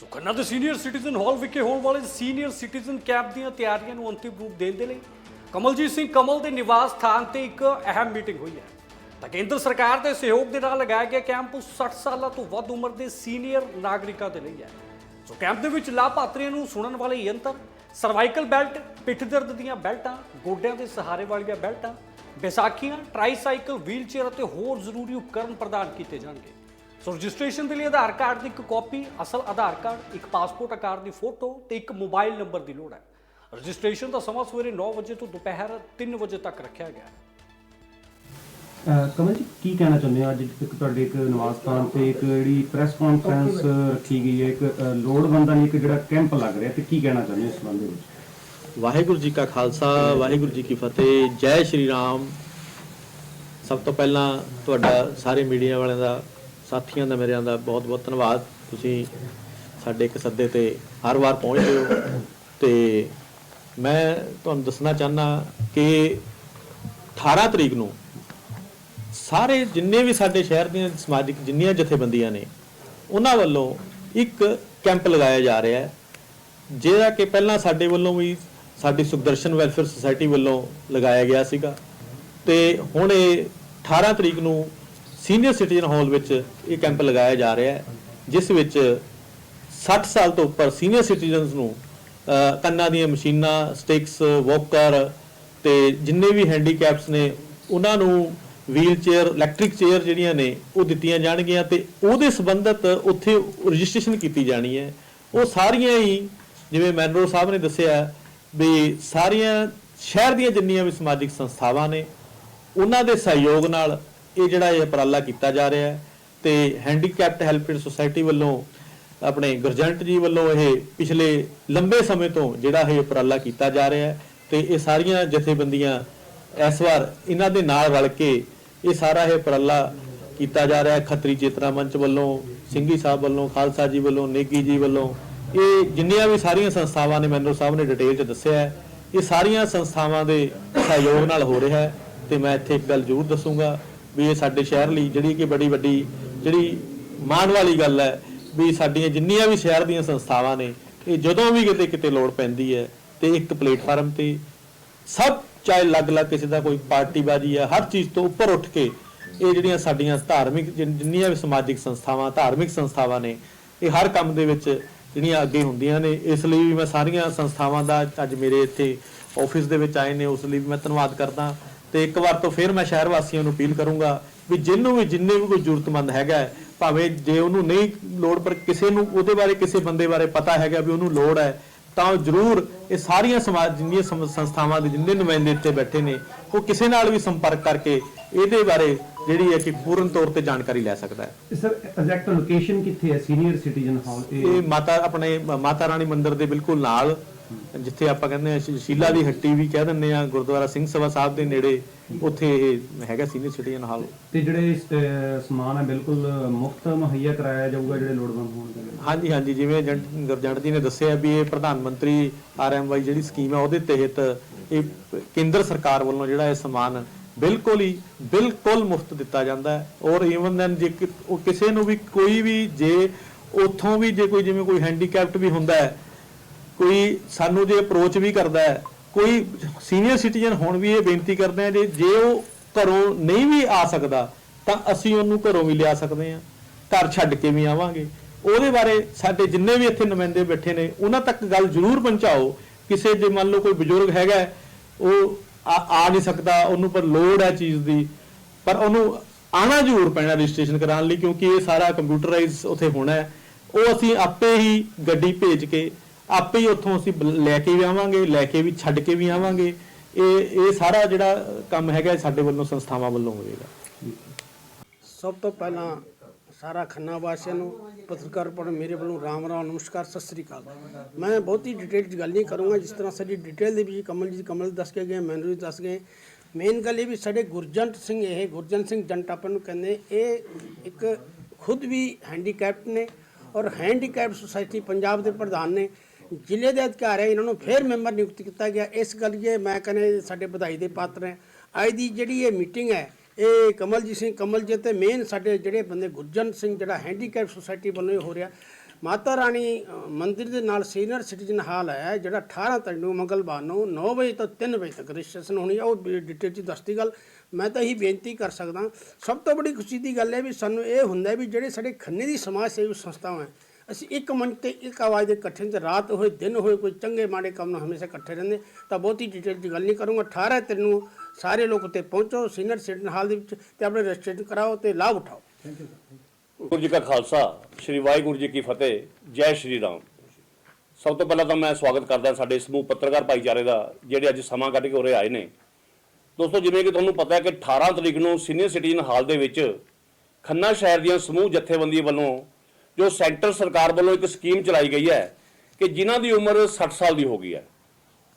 ਸੋ ਖੰਨਾ ਦੇ senior citizen ਹਾਲ ਵਿਖੇ ਹੋਣ ਵਾਲੇ ਸੀਨੀਅਰ ਸਿਟੀਜ਼ਨ ਕੈਂਪ ਦੀਆਂ ਤਿਆਰੀਆਂ ਨੂੰ ਅੰਤਿਮ ਰੂਪ ਦੇਣ ਦੇ ਲਈ ਕਮਲਜੀਤ ਸਿੰਘ ਕਮਲ ਦੇ ਨਿਵਾਸ ਸਥਾਨ ਤੇ ਇੱਕ ਅਹਿਮ ਮੀਟਿੰਗ ਹੋਈ ਹੈ। ਤਾਂ ਕੇਂਦਰ ਸਰਕਾਰ ਦੇ ਸਹਿਯੋਗ ਦੇ ਨਾਲ ਲਗਾਇਆ ਗਿਆ ਕੈਂਪ 60 ਸਾਲਾਂ ਤੋਂ ਵੱਧ ਉਮਰ ਦੇ ਸੀਨੀਅਰ ਨਾਗਰਿਕਾਂ ਦੇ ਲਈ ਹੈ। ਸੋ ਕੈਂਪ ਦੇ ਵਿੱਚ ਲਾਭਪਾਤਰੀਆਂ ਨੂੰ ਸੁਣਨ ਵਾਲੇ ਯੰਤਰ ਸਰਵਾਈਕਲ ਬੈਲਟ ਪਿੱਠ ਦਰਦ ਦੀਆਂ ਬੈਲਟਾਂ, ਗੋਡਿਆਂ ਦੇ ਸਹਾਰੇ ਵਾਲੀਆਂ ਬੈਲਟਾਂ, ਵਿਸਾਖੀਆਂ ਟ੍ਰਾਈਸਾਈਕਲ ਵੀਲਚੇਅਰ ਅਤੇ ਹੋਰ ਜ਼ਰੂਰੀ ਉਪਕਰਨ ਪ੍ਰਦਾਨ ਕੀਤੇ ਜਾਣਗੇ। ਸੋ ਰਜਿਸਟ੍ਰੇਸ਼ਨ ਦੇ ਲਈ ਆਧਾਰ ਕਾਰਡ ਦੀ ਇੱਕ ਕਾਪੀ ਅਸਲ ਆਧਾਰ ਕਾਰਡ ਇੱਕ ਪਾਸਪੋਰਟ ਆਕਾਰ ਦੀ ਫੋਟੋ ਤੇ ਇੱਕ ਮੋਬਾਈਲ ਨੰਬਰ ਦੀ ਲੋੜ ਹੈ। ਰਜਿਸਟ੍ਰੇਸ਼ਨ ਦਾ ਸਮਾਂ ਸਵੇਰੇ 9 ਵਜੇ ਤੋਂ ਦੁਪਹਿਰ 3 ਵਜੇ ਤੱਕ ਰੱਖਿਆ ਗਿਆ ਹੈ। ਕਮਲ ਜੀ ਕੀ ਕਹਿਣਾ ਚਾਹੁੰਦੇ ਹੋ? ਅੱਜ ਇੱਕ ਤੁਹਾਡੇ ਇੱਕ ਨਿਵਾਸ ਸਥਾਨ ਤੇ ਇੱਕ ਜਿਹੜੀ ਪ੍ਰੈਸ ਕਾਨਫਰੰਸ ਰੱਖੀ ਗਈ ਹੈ ਇੱਕ ਲੋੜਵੰਦਾਂ ਲਈ ਇੱਕ ਜਿਹੜਾ ਕੈਂਪ ਲੱਗ ਰਿਹਾ ਤੇ ਕੀ ਕਹਿਣਾ ਚਾਹੁੰਦੇ ਹੋ ਇਸ ਸੰਬੰਧ ਵਿੱਚ? ਵਾਹਿਗੁਰੂ ਜੀ ਕਾ ਖਾਲਸਾ ਵਾਹਿਗੁਰੂ ਜੀ ਕੀ ਫਤਿਹ ਜੈ ਸ਼੍ਰੀ ਰਾਮ। ਸਭ ਤੋਂ ਪਹਿਲਾਂ ਤੁਹਾਡਾ ਸਾਰੇ ਮੀਡੀਆ ਵਾਲਿਆਂ ਦਾ ਸਾਥੀਆਂ ਦਾ ਮੇਰਿਆਂ ਦਾ ਬਹੁਤ ਬਹੁਤ ਧੰਨਵਾਦ। ਤੁਸੀਂ ਸਾਡੇ ਇੱਕ ਸੱਦੇ ਤੇ ਹਰ ਵਾਰ ਪਹੁੰਚਦੇ ਹੋ। ਤੇ ਮੈਂ ਤੁਹਾਨੂੰ ਦੱਸਣਾ ਚਾਹਨਾ ਕਿ 18 ਤਰੀਕ ਨੂੰ ਸਾਰੇ ਜਿੰਨੇ ਵੀ ਸਾਡੇ ਸ਼ਹਿਰ ਦੀਆਂ ਸਮਾਜਿਕ ਜਿੰਨੀਆਂ ਜਥੇਬੰਦੀਆਂ ਨੇ, ਉਹਨਾਂ ਵੱਲੋਂ ਇੱਕ ਕੈਂਪ ਲਗਾਇਆ ਜਾ ਰਿਹਾ ਹੈ, ਜਿਹੜਾ ਕਿ ਪਹਿਲਾਂ ਸਾਡੇ ਵੱਲੋਂ ਵੀ ਸਾਡੀ ਸੁਖਦਰਸ਼ਨ ਵੈਲਫੇਅਰ ਸੁਸਾਇਟੀ ਵੱਲੋਂ ਲਗਾਇਆ ਗਿਆ ਸੀਗਾ। ਤੇ ਹੁਣ ਇਹ 18 ਤਰੀਕ ਨੂੰ ਸੀਨੀਅਰ ਸਿਟੀਜ਼ਨ ਹਾਲ ਵਿੱਚ ਇਹ ਕੈਂਪ ਲਗਾਇਆ ਜਾ ਰਿਹਾ ਹੈ, ਜਿਸ ਵਿੱਚ 60 ਸਾਲ ਤੋਂ ਉੱਪਰ ਸੀਨੀਅਰ ਸਿਟੀਜ਼ਨਸ ਨੂੰ ਕੰਨਾਂ ਦੀਆਂ ਮਸ਼ੀਨਾਂ, ਸਟਿਕਸ, ਵਾਕਰ ਤੇ ਜਿੰਨੇ ਵੀ ਹੈਂਡੀਕੈਪਸ ਨੇ, ਉਹਨਾਂ ਨੂੰ ਵੀਲ ਚੇਅਰ ਇਲੈਕਟ੍ਰਿਕ ਚੇਅਰ ਜਿਹੜੀਆਂ ਨੇ, ਉਹ ਦਿੱਤੀਆਂ ਜਾਣਗੀਆਂ ਤੇ ਉਹਦੇ ਸੰਬੰਧਤ ਉੱਥੇ ਰਜਿਸਟ੍ਰੇਸ਼ਨ ਕੀਤੀ ਜਾਣੀ ਹੈ। ਉਹ ਸਾਰੀਆਂ ਹੀ, ਜਿਵੇਂ ਮੈਨਰੋ ਸਾਹਿਬ ਨੇ ਦੱਸਿਆ, ਵੀ ਸਾਰੀਆਂ ਸ਼ਹਿਰ ਦੀਆਂ ਜਿੰਨੀਆਂ ਵੀ ਸਮਾਜਿਕ ਸੰਸਥਾਵਾਂ ਨੇ, ਉਹਨਾਂ ਦੇ ਸਹਿਯੋਗ ਨਾਲ ਇਹ ਜਿਹੜਾ ਇਹ ਉਪਰਾਲਾ ਕੀਤਾ ਜਾ ਰਿਹਾ ਹੈ ਤੇ ਹੈਂਡੀਕੈਪਟ ਹੈਲਪੇਜ ਸੁਸਾਇਟੀ ਵੱਲੋਂ ਆਪਣੇ ਗੁਰਜੰਟ ਜੀ ਵੱਲੋਂ ਇਹ ਪਿਛਲੇ ਲੰਬੇ ਸਮੇਂ ਤੋਂ ਜਿਹੜਾ ਇਹ ਉਪਰਾਲਾ ਕੀਤਾ ਜਾ ਰਿਹਾ ਹੈ ਤੇ ਇਹ ਸਾਰੀਆਂ ਜਥੇਬੰਦੀਆਂ ਇਸ ਵਾਰ ਇਹਨਾਂ ਦੇ ਨਾਲ ਰਲ ਕੇ ਇਹ ਸਾਰਾ ਇਹ ਉਪਰਾਲਾ ਕੀਤਾ ਜਾ ਰਿਹਾ ਹੈ। ਖੱਤਰੀ ਚੇਤਨਾ ਮੰਚ ਵੱਲੋਂ, ਸਿੰਘੀ ਸਾਹਿਬ ਵੱਲੋਂ, ਖਾਲਸਾ ਜੀ ਵੱਲੋਂ, ਨੇਗੀ ਜੀ ਵੱਲੋਂ। ਇਹ ਜਿੰਨੀਆਂ ਵੀ ਸਾਰੀਆਂ ਸੰਸਥਾਵਾਂ ਨੇ, ਮੈਨੂੰ ਸਾਹਿਬ ਨੇ ਡਿਟੇਲ 'ਚ ਦੱਸਿਆ ਹੈ। ਇਹ ਸਾਰੀਆਂ ਸੰਸਥਾਵਾਂ ਦੇ ਸਹਿਯੋਗ ਨਾਲ ਹੋ ਰਿਹਾ ਹੈ ਤੇ ਮੈਂ ਇੱਥੇ ਇੱਕ ਗੱਲ ਜ਼ਰੂਰ ਦੱਸੂਗਾ। ਵੀ ਇਹ ਸਾਡੇ ਸ਼ਹਿਰ ਲਈ ਜਿਹੜੀ ਕਿ ਬੜੀ ਵੱਡੀ, ਜਿਹੜੀ ਮਾਣ ਵਾਲੀ ਗੱਲ ਹੈ ਵੀ ਸਾਡੀਆਂ ਜਿੰਨੀਆਂ ਵੀ ਸ਼ਹਿਰ ਦੀਆਂ ਸੰਸਥਾਵਾਂ ਨੇ, ਇਹ ਜਦੋਂ ਵੀ ਕਿਤੇ ਕਿਤੇ ਲੋੜ ਪੈਂਦੀ ਹੈ ਤੇ ਇੱਕ ਪਲੇਟਫਾਰਮ ਤੇ ਸਭ ਚਾਹੇ ਅਲੱਗ-ਅਲੱਗ ਕਿਸੇ ਦਾ ਕੋਈ ਪਾਰਟੀਬਾਜ਼ੀ ਹੈ, ਹਰ ਚੀਜ਼ ਤੋਂ ਉੱਪਰ ਉੱਠ ਕੇ ਇਹ ਜਿਹੜੀਆਂ ਸਾਡੀਆਂ ਧਾਰਮਿਕ ਜਿਨ- ਜਿੰਨੀਆਂ ਵੀ ਸਮਾਜਿਕ ਸੰਸਥਾਵਾਂ, ਧਾਰਮਿਕ ਸੰਸਥਾਵਾਂ ਨੇ, ਇਹ ਹਰ ਕੰਮ ਦੇ ਵਿੱਚ ਜਿਹੜੀਆਂ ਅੱਗੇ ਹੁੰਦੀਆਂ ਨੇ, ਇਸ ਲਈ ਵੀ ਮੈਂ ਸਾਰੀਆਂ ਸੰਸਥਾਵਾਂ ਦਾ ਅੱਜ ਮੇਰੇ ਇੱਥੇ ਆਫਿਸ ਦੇ ਵਿੱਚ ਆਏ ਨੇ, ਉਸ ਲਈ ਵੀ ਮੈਂ ਧੰਨਵਾਦ ਕਰਦਾ। ਤੇ ਇੱਕ ਵਾਰ ਤੋਂ ਫਿਰ ਮੈਂ ਸ਼ਹਿਰ ਵਾਸੀਆਂ ਨੂੰ ਅਪੀਲ ਕਰੂੰਗਾ ਵੀ ਜਿਹਨੂੰ ਵੀ ਜਿੰਨੇ ਵੀ ਕੋਈ ਜ਼ਰੂਰਤਮੰਦ ਹੈਗਾ ਹੈ, ਭਾਵੇਂ ਜੇ ਉਹਨੂੰ ਨਹੀਂ ਲੋੜ ਪਰ ਕਿਸੇ ਨੂੰ ਉਹਦੇ ਬਾਰੇ ਕਿਸੇ ਬੰਦੇ ਬਾਰੇ ਪਤਾ ਹੈਗਾ ਵੀ ਉਹਨੂੰ ਲੋੜ ਹੈ ਤਾਂ ਉਹ ਜ਼ਰੂਰ ਇਹ ਸਾਰੀਆਂ ਸਮਾਜ ਜਿੰਨੀਆਂ ਸੰਸਥਾਵਾਂ ਦੇ ਜਿੰਨੇ ਨੁਮਾਇੰਦੇ ਇੱਥੇ ਬੈਠੇ ਨੇ ਉਹ ਕਿਸੇ ਨਾਲ ਵੀ ਸੰਪਰਕ ਕਰਕੇ ਇਹਦੇ ਬਾਰੇ ਜਿਹੜੀ ਹੈ ਕਿ ਪੂਰਨ ਤੌਰ ਤੇ ਜਾਣਕਾਰੀ ਲੈ ਸਕਦਾ ਹੈ। ਸਰ ਐਗਜ਼ੈਕਟ ਲੋਕੇਸ਼ਨ ਕਿੱਥੇ ਹੈ? ਸੀਨੀਅਰ ਸਿਟੀਜ਼ਨ ਹਾਲ ਇਹ ਮਾਤਾ ਆਪਣੇ ਮਾਤਾ ਰਾਣੀ ਮੰਦਿਰ ਦੇ ਬਿਲਕੁਲ ਨਾਲ ਜਿੱਥੇ ਆਪਾਂ ਕਹਿੰਦੇ ਆ ਸ਼ੀਲਾ ਦੀ ਹੱਟੀ ਵੀ ਕਹਿ ਦਿੰਦੇ ਆ ਗੁਰਦੁਆਰਾ ਸਿੰਘ ਸਭਾ ਸਾਹਿਬ ਦੇ ਨੇੜੇ ਉੱਥੇ ਇਹ ਹੈਗਾ ਸੀਨੀਅਰ ਸਿਟੀਜ਼ਨ ਹਾਲ ਤੇ ਜਿਹੜੇ ਸਮਾਨ ਹੈ ਬਿਲਕੁਲ ਮੁਫਤ ਮੁਹੱਈਆ ਕਰਾਇਆ ਜਾਊਗਾ ਜਿਹੜੇ ਲੋੜਵੰਦ ਹੋਣਗੇ ਹਾਂਜੀ ਹਾਂਜੀ ਜਿਵੇਂ ਏਜੰਟ ਗੁਰਜੰਟ ਜੀ ਨੇ ਦੱਸਿਆ ਵੀ ਇਹ ਪ੍ਰਧਾਨ ਮੰਤਰੀ ਆਰਐਮਵਾਈ ਜਿਹੜੀ ਸਕੀਮ ਹੈ ਉਹਦੇ ਤਹਿਤ ਇਹ ਕੇਂਦਰ ਸਰਕਾਰ ਵੱਲੋਂ ਜਿਹੜਾ ਇਹ ਸਮਾਨ ਬਿਲਕੁਲ ਹੀ ਬਿਲਕੁਲ ਮੁਫਤ ਦਿੱਤਾ ਜਾਂਦਾ ਹੈ। ਔਰ ਈਵਨ ਦੈਨ ਜੇ ਕਿਸੇ ਨੂੰ ਵੀ ਕੋਈ ਵੀ ਜੇ ਉੱਥੋਂ ਵੀ ਜੇ ਕੋਈ ਜਿਵੇਂ ਕੋਈ ਹੈਂਡੀਕੈਪਟ ਵੀ ਹੁੰਦਾ ਹੈ ਕੋਈ ਸਾਨੂੰ ਜੇ ਅਪਰੋਚ ਵੀ ਕਰਦਾ ਹੈ, ਕੋਈ ਸੀਨੀਅਰ ਸਿਟੀਜ਼ਨ ਹੁਣ ਵੀ ਇਹ ਬੇਨਤੀ ਕਰਦੇ ਆ ਜੇ ਜੇ ਉਹ ਘਰੋਂ ਨਹੀਂ ਵੀ ਆ ਸਕਦਾ, ਤਾਂ ਅਸੀਂ ਉਹਨੂੰ ਘਰੋਂ ਵੀ ਲਿਆ ਸਕਦੇ ਆ ਘਰ ਛੱਡ ਕੇ ਵੀ ਆਵਾਂਗੇ। ਉਹਦੇ ਬਾਰੇ ਸਾਡੇ ਜਿੰਨੇ ਵੀ ਇੱਥੇ ਨੁਮਾਇੰਦੇ ਬੈਠੇ ਨੇ, ਉਹਨਾਂ ਤੱਕ ਗੱਲ ਜ਼ਰੂਰ ਪਹੁੰਚਾਓ। ਕਿਸੇ ਜੇ ਮੰਨ ਲਓ ਕੋਈ ਬਜ਼ੁਰਗ ਹੈਗਾ, ਉਹ ਆ ਨਹੀਂ ਸਕਦਾ, ਉਹਨੂੰ ਪਰ ਲੋੜ ਹੈ ਚੀਜ਼ ਦੀ। ਪਰ ਉਹਨੂੰ ਆਣਾ ਜ਼ਰੂਰ ਪੈਣਾ ਰਜਿਸਟ੍ਰੇਸ਼ਨ ਕਰਾਉਣ ਲਈ, ਕਿਉਂਕਿ ਇਹ ਸਾਰਾ ਕੰਪਿਊਟਰਾਈਜ਼ ਉੱਥੇ ਹੋਣਾ ਹੈ। ਉਹ ਅਸੀਂ ਆਪੇ ਹੀ ਗੱਡੀ ਭੇਜ ਕੇ ਆਪੇ ਹੀ ਉੱਥੋਂ ਅਸੀਂ ਲੈ ਕੇ ਵੀ ਆਵਾਂਗੇ, ਲੈ ਕੇ ਵੀ ਛੱਡ ਕੇ ਵੀ ਆਵਾਂਗੇ। ਇਹ ਇਹ ਸਾਰਾ ਜਿਹੜਾ ਕੰਮ ਹੈਗਾ ਸਾਡੇ ਵੱਲੋਂ ਸੰਸਥਾਵਾਂ ਵੱਲੋਂ ਹੋਵੇਗਾ ਸਭ ਤੋਂ ਪਹਿਲਾਂ ਸਾਰਾ ਖੰਨਾ ਵਾਸੀਆਂ ਨੂੰ, ਪੱਤਰਕਾਰ ਪੜ ਮੇਰੇ ਵੱਲੋਂ ਰਾਮ ਰਾਮ ਨਮਸਕਾਰ, ਸਤਿ ਸ੍ਰੀ ਅਕਾਲ। ਮੈਂ ਬਹੁਤੀ ਡਿਟੇਲ 'ਚ ਗੱਲ ਨਹੀਂ ਕਰੂੰਗਾ, ਜਿਸ ਤਰ੍ਹਾਂ ਸਾਡੀ ਡਿਟੇਲ ਦੇ ਵਿੱਚ ਕਮਲ ਜੀ ਕਮਲ ਦੱਸ ਕੇ ਗਏ ਮੈਨੂੰ ਵੀ ਦੱਸ ਗਏ। ਮੇਨ ਗੱਲ ਇਹ ਵੀ ਸਾਡੇ ਗੁਰਜੰਟ ਸਿੰਘ, ਇਹ ਗੁਰਜੰਟ ਸਿੰਘ ਜੰਟ ਆਪਾਂ ਨੂੰ ਕਹਿੰਦੇ, ਇਹ ਇੱਕ ਖੁਦ ਵੀ ਹੈਂਡੀਕੈਪਟ ਨੇ ਔਰ ਹੈਂਡੀਕੈਪ ਸੁਸਾਇਟੀ ਪੰਜਾਬ ਦੇ ਪ੍ਰਧਾਨ ਨੇ। ਜ਼ਿਲ੍ਹੇ ਦੇ ਅਧਿਕਾਰ ਹੈ, ਇਹਨਾਂ ਨੂੰ ਫੇਰ ਮੈਂਬਰ ਨਿਯੁਕਤ ਕੀਤਾ ਗਿਆ। ਇਸ ਗੱਲ ਜੇ ਮੈਂ ਕਹਿੰਦੇ ਸਾਡੇ ਵਧਾਈ ਦੇ ਪਾਤਰ ਹੈ। ਅੱਜ ਦੀ ਜਿਹੜੀ ਇਹ ਮੀਟਿੰਗ ਹੈ ਇਹ ਕਮਲਜੀਤ ਸਿੰਘ ਕਮਲਜੀਤ ਤੇ ਮੇਨ ਸਾਡੇ ਜਿਹੜੇ ਬੰਦੇ ਗੁਰਜਨ ਸਿੰਘ ਜਿਹੜਾ ਹੈਂਡੀਕੈਪ ਸੁਸਾਇਟੀ ਵੱਲੋਂ ਇਹ ਹੋ ਰਿਹਾ। ਮਾਤਾ ਰਾਣੀ ਅ, ਮੰਦਿਰ ਦੇ ਨਾਲ ਸੀਨੀਅਰ ਸਿਟੀਜ਼ਨ ਹਾਲ ਹੈ ਜਿਹੜਾ 18 ਤਰੀਕ ਨੂੰ ਮੰਗਲਵਾਰ ਨੂੰ 9 ਵਜੇ ਤੋਂ 3 ਵਜੇ ਤੱਕ ਰਜਿਸਟ੍ਰੇਸ਼ਨ ਹੋਣੀ ਹੈ ਉਹ ਡਿਟੇਲ ਚ ਦੱਸਦੀ ਗੱਲ। ਮੈਂ ਤਾਂ ਇਹੀ ਬੇਨਤੀ ਕਰ ਸਕਦਾ। ਸਭ ਤੋਂ ਬੜੀ ਖੁਸ਼ੀ ਦੀ ਗੱਲ ਹੈ ਵੀ ਸਾਨੂੰ ਇਹ ਹੁੰਦਾ ਵੀ ਜਿਹੜੇ ਸਾਡੇ ਖੰਨੇ ਦੀ ਸਮਾਜ ਸੇਵੀ ਸੰਸਥਾਵਾਂ ਹੈ ਅਸੀਂ ਇੱਕ ਮੰਚ ਤੇ ਇੱਕ ਆਵਾਜ਼ ਦੇ ਇਕੱਠੇ ਤੇ ਰਾਤ ਹੋਏ ਦਿਨ ਹੋਏ ਕੋਈ ਚੰਗੇ ਮਾੜੇ ਕੰਮ ਨਾਲ ਹਮੇਸ਼ਾ ਇਕੱਠੇ ਰਹਿੰਦੇ ਤਾਂ ਬਹੁਤੀ ਡਿਟੇਲ ਦੀ ਗੱਲ ਨਹੀਂ ਕਰੂੰਗਾ। 18 ਤਰੀਕ ਨੂੰ ਸਾਰੇ ਲੋਕ ਉੱਤੇ ਪਹੁੰਚੋ ਸੀਨੀਅਰ ਸਿਟੀਜ਼ਨ ਹਾਲ ਦੇ ਵਿੱਚ ਤੇ ਆਪਣੇ ਰਜਿਸਟ੍ਰੇਸ਼ਨ ਕਰਾਓ ਤੇ ਲਾਭ ਉਠਾਓ। ਵਾਹਿਗੁਰੂ ਜੀ ਕਾ ਖਾਲਸਾ ਸ੍ਰੀ ਵਾਹਿਗੁਰੂ ਜੀ ਕੀ ਫਤਿਹ ਜੈ ਸ਼੍ਰੀ ਰਾਮ। ਸਭ ਤੋਂ ਪਹਿਲਾਂ ਤਾਂ ਮੈਂ ਸਵਾਗਤ ਕਰਦਾ ਸਾਡੇ ਸਮੂਹ ਪੱਤਰਕਾਰ ਭਾਈਚਾਰੇ ਦਾ ਜਿਹੜੇ ਅੱਜ ਸਮਾਂ ਕੱਢ ਕੇ ਉਰੇ ਆਏ ਨੇ। ਦੋਸਤੋ ਜਿਵੇਂ ਕਿ ਤੁਹਾਨੂੰ ਪਤਾ ਹੈ ਕਿ 18 ਤਰੀਕ ਨੂੰ ਸੀਨੀਅਰ ਸਿਟੀਜ਼ਨ ਹਾਲ ਦੇ ਵਿੱਚ ਖੰਨਾ ਸ਼ਹਿਰ ਦੀਆਂ ਸਮੂਹ ਜਥੇਬੰਦੀਆਂ ਵੱਲੋਂ ਜੋ ਸੈਂਟਰ ਸਰਕਾਰ ਵੱਲੋਂ ਇੱਕ ਸਕੀਮ ਚਲਾਈ ਗਈ ਹੈ ਕਿ ਜਿਨ੍ਹਾਂ ਦੀ ਉਮਰ 60 ਸਾਲ ਦੀ ਹੋ ਗਈ ਹੈ।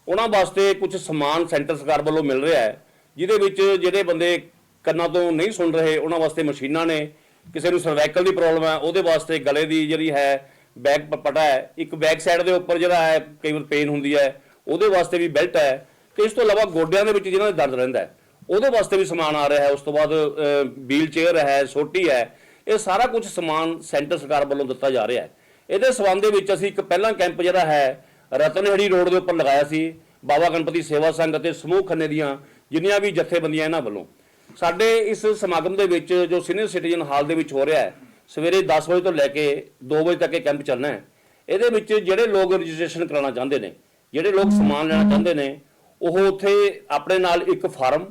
ਉਹਨਾਂ ਵਾਸਤੇ ਕੁਝ ਸਮਾਨ ਸੈਂਟਰ ਸਰਕਾਰ ਵੱਲੋਂ ਮਿਲ ਰਿਹਾ ਹੈ, ਜਿਹਦੇ ਵਿੱਚ ਜਿਹੜੇ ਬੰਦੇ ਕੰਨਾਂ ਤੋਂ ਨਹੀਂ ਸੁਣ ਰਹੇ, ਉਹਨਾਂ ਵਾਸਤੇ ਮਸ਼ੀਨਾਂ ਨੇ, ਕਿਸੇ ਨੂੰ ਸਰਵਾਈਕਲ ਦੀ ਪ੍ਰੋਬਲਮ ਹੈ, ਉਹਦੇ ਵਾਸਤੇ ਗਲੇ ਦੀ ਜਿਹੜੀ ਹੈ ਬੈਕ ਪ- ਪਟਾ ਹੈ, ਇੱਕ ਬੈਕ ਸਾਈਡ ਦੇ ਉੱਪਰ ਜਿਹੜਾ ਹੈ ਕਈ ਵਾਰ ਪੇਨ ਹੁੰਦੀ ਹੈ, ਉਹਦੇ ਵਾਸਤੇ ਵੀ ਬੈਲਟ ਹੈ, ਤੇ ਇਸ ਤੋਂ ਇਲਾਵਾ ਗੋਡਿਆਂ ਦੇ ਵਿੱਚ ਜਿਹਨਾਂ ਦੇ ਦਰਦ ਰਹਿੰਦਾ ਹੈ, ਉਹਦੇ ਵਾਸਤੇ ਵੀ ਸਮਾਨ ਆ ਰਿਹਾ ਹੈ। ਉਸ ਤੋਂ ਬਾਅਦ ਵੀਲ ਚੇਅਰ ਹੈ, ਸੋਟੀ ਹੈ ਇਹ ਸਾਰਾ ਕੁਝ ਸਮਾਨ ਸੈਂਟਰ ਸਰਕਾਰ ਵੱਲੋਂ ਦਿੱਤਾ ਜਾ ਰਿਹਾ ਹੈ। ਇਹਦੇ ਸਬੰਧ ਦੇ ਵਿੱਚ ਅਸੀਂ ਇੱਕ ਪਹਿਲਾ ਕੈਂਪ ਜਿਹੜਾ ਹੈ, ਰਤਨਹੜੀ ਰੋਡ ਦੇ ਉੱਪਰ ਲਗਾਇਆ ਸੀ। ਬਾਬਾ ਗਣਪਤੀ ਸੇਵਾ ਸੰਘ ਅਤੇ ਸਮੂਹ ਖੰਨੇ ਦੀਆਂ ਜਿੰਨੀਆਂ ਵੀ ਜਥੇਬੰਦੀਆਂ ਇਹਨਾਂ ਵੱਲੋਂ। ਸਾਡੇ ਇਸ ਸਮਾਗਮ ਦੇ ਵਿੱਚ ਜੋ ਸੀਨੀਅਰ ਸਿਟੀਜ਼ਨ ਹਾਲ ਦੇ ਵਿੱਚ ਹੋ ਰਿਹਾ ਹੈ, ਸਵੇਰੇ 10 ਵਜੇ ਤੋਂ ਲੈ ਕੇ 2 ਵਜੇ ਤੱਕ ਇਹ ਕੈਂਪ ਚੱਲਣਾ ਹੈ। ਇਹਦੇ ਵਿੱਚ ਜਿਹੜੇ ਲੋਕ ਰਜਿਸਟ੍ਰੇਸ਼ਨ ਕਰਾਉਣਾ ਚਾਹੁੰਦੇ ਨੇ, ਜਿਹੜੇ ਲੋਕ ਸਮਾਨ ਲੈਣਾ ਚਾਹੁੰਦੇ ਨੇ, ਉਹ ਉੱਥੇ ਆਪਣੇ ਨਾਲ ਇੱਕ ਫਾਰਮ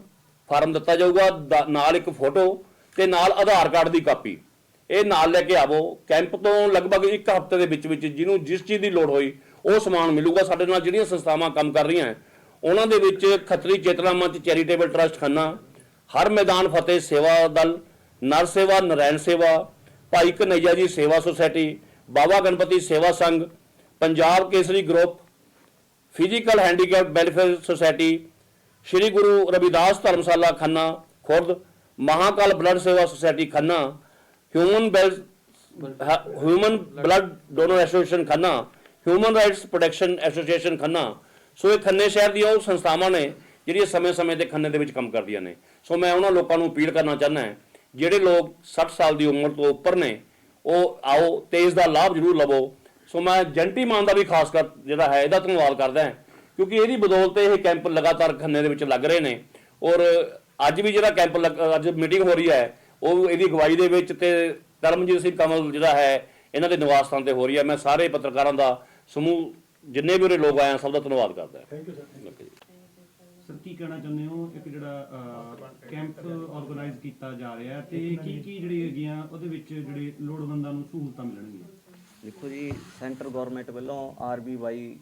ਫਾਰਮ ਦਿੱਤਾ ਜਾਊਗਾ, ਦਾ- ਨਾਲ ਇੱਕ ਫੋਟੋ ਤੇ ਨਾਲ ਆਧਾਰ ਕਾਰਡ ਦੀ ਕਾਪੀ। ਇਹ ਨਾਲ ਲੈ ਕੇ ਆਵੋ। ਕੈਂਪ ਤੋਂ ਲਗਭਗ ਇੱਕ ਹਫ਼ਤੇ ਦੇ ਵਿੱਚ ਵਿੱਚ ਜਿਹਨੂੰ ਜਿਸ ਚੀਜ਼ ਦੀ ਲੋੜ ਹੋਈ, ਉਹ ਸਮਾਨ ਮਿਲੂਗਾ ਸਾਡੇ ਨਾਲ ਜਿਹੜੀਆਂ ਸੰਸਥਾਵਾਂ ਕੰਮ ਕਰ ਰਹੀਆਂ। ਉਹਨਾਂ ਦੇ ਵਿੱਚ ਖੱਤਰੀ ਚੇਤਨਾ ਮੰਚ ਚੈਰੀਟੇਬਲ ਟਰਸਟ ਖੰਨਾ, ਹਰ ਮੈਦਾਨ ਫਤਿਹ ਸੇਵਾ ਦਲ, ਨਰ ਸੇਵਾ, ਨਰੈਣ ਸੇਵਾ, ਭਾਈ ਕਨਈਆ ਜੀ ਸੇਵਾ society, Baba Ganpati Seva Sangh, Punjab Kesari group, physical handicap welfare society, Shri Guru Ravidas Dharamshala Khanna Khurd, Mahakal blood Seva society Khanna human bell human blood donor association Khanna human rights protection association Khanna so ਇਹ ਖੰਨੇ ਸ਼ਹਿਰ ਦੀਆਂ ਉਹ ਸੰਸਥਾਵਾਂ ਨੇ ਜਿਹੜੀਆਂ ਸਮੇਂ-ਸਮੇਂ ਤੇ ਖੰਨੇ ਦੇ ਵਿੱਚ ਕੰਮ ਕਰਦੀਆਂ ਨੇ। ਸੋ ਮੈਂ ਉਹਨਾਂ ਲੋਕਾਂ ਨੂੰ ਅਪੀਲ ਕਰਨਾ ਚਾਹੁੰਦਾ ਹਾਂ ਜਿਹੜੇ ਲੋਕ 60 ਸਾਲ ਦੀ ਉਮਰ ਤੋਂ ਉੱਪਰ ਨੇ ਉਹ ਆਓ ਤੇ ਇਸ ਦਾ ਲਾਭ ਜ਼ਰੂਰ ਲਵੋ। ਸੋ ਮੈਂ ਜੰਟੀ ਮਾਨ ਦਾ ਵੀ ਖਾਸ ਕਰ ਜਿਹੜਾ ਹੈ ਇਹਦਾ ਧੰਨਵਾਦ ਕਰਦਾ ਹਾਂ। ਕਿਉਂਕਿ ਇਹਦੀ ਬਦੌਲਤ ਇਹ ਕੈਂਪ ਲਗਾਤਾਰ ਖੰਨੇ ਦੇ ਵਿੱਚ ਲੱਗ ਰਹੇ ਨੇ। ਔਰ ਅੱਜ ਵੀ ਜਿਹੜਾ ਕੈਂਪ ਅੱਜ ਮੀਟਿੰਗ ਹੋ ਰਹੀ ਹੈ ਉਹ ਇਹਦੀ ਅਗਵਾਈ ਦੇ ਵਿੱਚ ਤੇ ਕਰਮਜੀਤ ਸਿੰਘ ਕਮਲ ਜਿਹੜਾ ਹੈ ਇਹਨਾਂ ਦੇ ਨਿਵਾਸ ਸਥਾਨ ਤੇ ਹੋ ਰਹੀ ਹੈ। ਮੈਂ ਸਾਰੇ ਪੱਤਰਕਾਰਾਂ ਦਾ ਸਮੂਹ ਜਿੰਨੇ ਵੀ ਉਰੇ ਲੋਕ ਆਏ ਆ ਸਭ ਦਾ ਧੰਨਵਾਦ ਕਰਦਾ ਥੈਂਕ ਯੂ ਸਰ ਸਰ ਕੀ ਕਹਿਣਾ ਚਾਹੁੰਦੇ ਹੋ? ਇੱਕ ਜਿਹੜਾ ਕੈਂਪ ਆਰਗੇਨਾਈਜ਼ ਕੀਤਾ ਜਾ ਰਿਹਾ ਤੇ ਕੀ ਕੀ ਜਿਹੜੀ ਹੈਗੀਆਂ ਉਹਦੇ ਵਿੱਚ ਜਿਹੜੇ ਲੋੜਵੰਦਾਂ ਨੂੰ ਸਹੂਲਤਾਂ ਮਿਲਣਗੀਆਂ? ਦੇਖੋ ਜੀ ਸੈਂਟਰ ਗਵਰਨਮੈਂਟ ਵੱਲੋਂ ਆਰਬੀਵਾਈ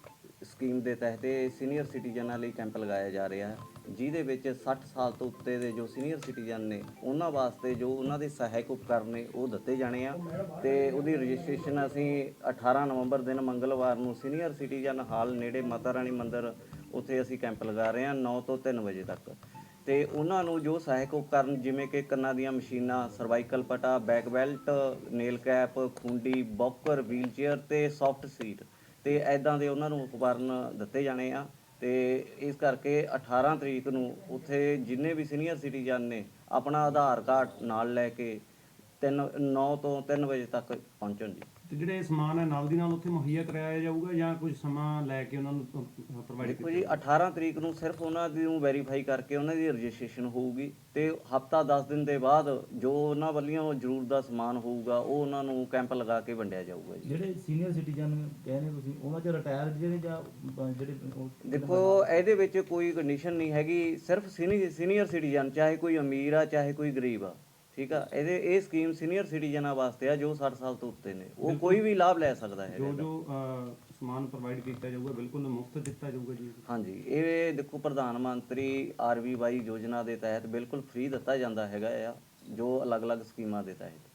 ਸਕੀਮ ਦੇ ਤਹਿਤ ਸੀਨੀਅਰ ਸਿਟੀਜ਼ਨਾਂ ਲਈ ਕੈਂਪ ਲਗਾਇਆ ਜਾ ਰਿਹਾ ਹੈ। ਜਿਹਦੇ ਵਿੱਚ 60 ਸਾਲ ਤੋਂ ਉੱਤੇ ਦੇ ਜੋ ਸੀਨੀਅਰ ਸਿਟੀਜ਼ਨ ਨੇ, ਉਹਨਾਂ ਵਾਸਤੇ ਜੋ ਉਹਨਾਂ ਦੇ ਸਹਾਇਕ ਉਪਕਰਨ ਨੇ, ਉਹ ਦਿੱਤੇ ਜਾਣੇ ਆ। ਤੇ ਉਹਦੀ ਰਜਿਸਟ੍ਰੇਸ਼ਨ ਅਸੀਂ 18 ਨਵੰਬਰ ਦਿਨ ਮੰਗਲਵਾਰ ਨੂੰ ਸੀਨੀਅਰ ਸਿਟੀਜ਼ਨ ਹਾਲ ਨੇੜੇ ਮਾਤਾ ਰਾਣੀ ਮੰਦਿਰ ਉੱਥੇ ਅਸੀਂ ਕੈਂਪ ਲਗਾ ਰਹੇ ਹਾਂ 9 ਤੋਂ 3 ਵਜੇ ਤੱਕ। ਤੇ ਉਹਨਾਂ ਨੂੰ ਜੋ ਸਹਾਇਕ ਉਪਕਰਨ ਜਿਵੇਂ ਕਿ ਕੰਨਾਂ ਦੀਆਂ ਮਸ਼ੀਨਾਂ, ਸਰਵਾਈਕਲ ਪਟਾ, ਬੈਕ ਬੈਲਟ, ਨੇਲ ਕੈਪ, ਖੁੰਡੀ, ਬੌਕਰ, ਵੀਲਚੇਅਰ ਤੇ ਸੌਫਟ ਸੀਟ ਤੇ ਐਦਾਂ ਦੇ ਉਹਨਾਂ ਨੂੰ ਉਪਕਰਨ ਦਿੱਤੇ ਜਾਣੇ ਆ। ਤੇ ਇਸ ਕਰਕੇ 18 ਤਰੀਕ ਨੂੰ ਉੱਥੇ ਜਿੰਨੇ ਵੀ ਸੀਨੀਅਰ ਸਿਟੀਜ਼ਨ ਨੇ ਆਪਣਾ ਆਧਾਰ ਕਾਰਡ ਨਾਲ ਲੈ ਕੇ 3 9 ਤੋਂ 3 ਵਜੇ ਤੱਕ ਪਹੁੰਚਣ ਜੀ। ਤੇ ਜਿਹੜੇ ਸਮਾਨ ਹੈ ਨਾਲ ਦੀ ਨਾਲ ਉੱਥੇ ਮੁਹੱਈਆ ਕਰਾਇਆ ਜਾਊਗਾ ਜਾਂ ਕੁਝ ਸਮਾਂ ਲੈ ਕੇ ਉਹਨਾਂ ਨੂੰ ਪ੍ਰੋਵਾਈਡ ਦੇਖੋ ਜੀ 18 ਤਰੀਕ ਨੂੰ ਸਿਰਫ ਉਹਨਾਂ ਦੀ ਨੂੰ ਵੈਰੀਫਾਈ ਕਰਕੇ ਉਹਨਾਂ ਦੀ ਰਜਿਸਟ੍ਰੇਸ਼ਨ ਹੋਊਗੀ ਤੇ ਹਫਤਾ 10 ਦਿਨ ਦੇ ਬਾਅਦ ਜੋ ਉਹਨਾਂ ਵੱਲੋਂ ਜ਼ਰੂਰ ਦਾ ਸਮਾਨ ਹੋਊਗਾ ਉਹ ਉਹਨਾਂ ਨੂੰ ਕੈਂਪ ਲਗਾ ਕੇ ਵੰਡਿਆ ਜਾਊਗਾ ਜੀ। ਜਿਹੜੇ ਸੀਨੀਅਰ ਸਿਟੀਜ਼ਨ ਕਹਿੰਦੇ ਤੁਸੀਂ ਉਹਨਾਂ ਚ ਰਿਟਾਇਰ ਜਿਹੜੇ ਜਾਂ ਜਿਹੜੇ ਦੇਖੋ ਇਹਦੇ ਵਿੱਚ ਕੋਈ ਕੰਡੀਸ਼ਨ ਨਹੀਂ ਹੈਗੀ ਸਿਰਫ ਸੀਨੀਅਰ ਸਿਟੀਜ਼ਨ ਚਾਹੇ ਕੋਈ ਅਮੀਰ ਆ ਚਾਹੇ ਕੋਈ ਗਰੀਬ ਆ। ਠੀਕ ਆ ਇਹਦੇ ਇਹ ਸਕੀਮ ਸੀਨੀਅਰ ਸਿਟੀਜ਼ਨਾਂ ਵਾਸਤੇ ਆ ਜੋ 60 ਸਾਲ ਤੋਂ ਉੱਤੇ ਨੇ। ਉਹ ਕੋਈ ਵੀ ਲਾਭ ਲੈ ਸਕਦਾ ਹੈ ਜੋ ਜੋ ਸਮਾਨ ਪ੍ਰੋਵਾਈਡ ਕੀਤਾ ਜਾਊਗਾ ਬਿਲਕੁਲ ਮੁਫਤ ਦਿੱਤਾ ਜਾਊਗਾ ਜੀ। ਹਾਂਜੀ ਇਹ ਦੇਖੋ ਪ੍ਰਧਾਨ ਮੰਤਰੀ ਆਰਬੀਵਾਈ ਯੋਜਨਾ ਦੇ ਤਹਿਤ ਬਿਲਕੁਲ ਫ੍ਰੀ ਦਿੱਤਾ ਜਾਂਦਾ ਹੈਗਾ ਆ ਜੋ ਅਲੱਗ-ਅਲੱਗ ਸਕੀਮਾਂ ਦੇ ਤਹਿਤ।